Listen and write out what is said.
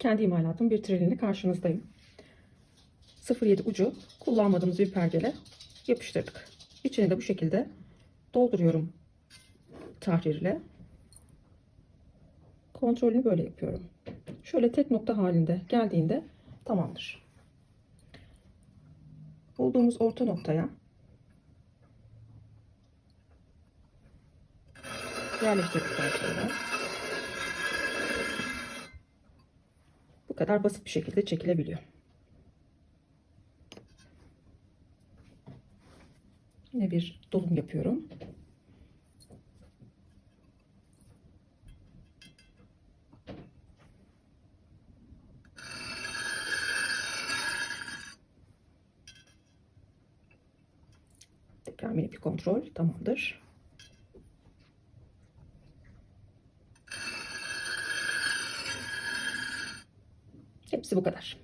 kendi imalatım bir treninde karşınızdayım. 07 ucu kullanmadığımız bir pergele yapıştırdık. İçini de bu şekilde dolduruyorum tahrirle. Kontrolünü böyle yapıyorum. Şöyle tek nokta halinde geldiğinde tamamdır. Bulduğumuz orta noktaya yerleştirdikten sonra kadar basit bir şekilde çekilebiliyor. Yine bir dolum yapıyorum. Tekrar bir kontrol tamamdır. Hepsi bu kadar.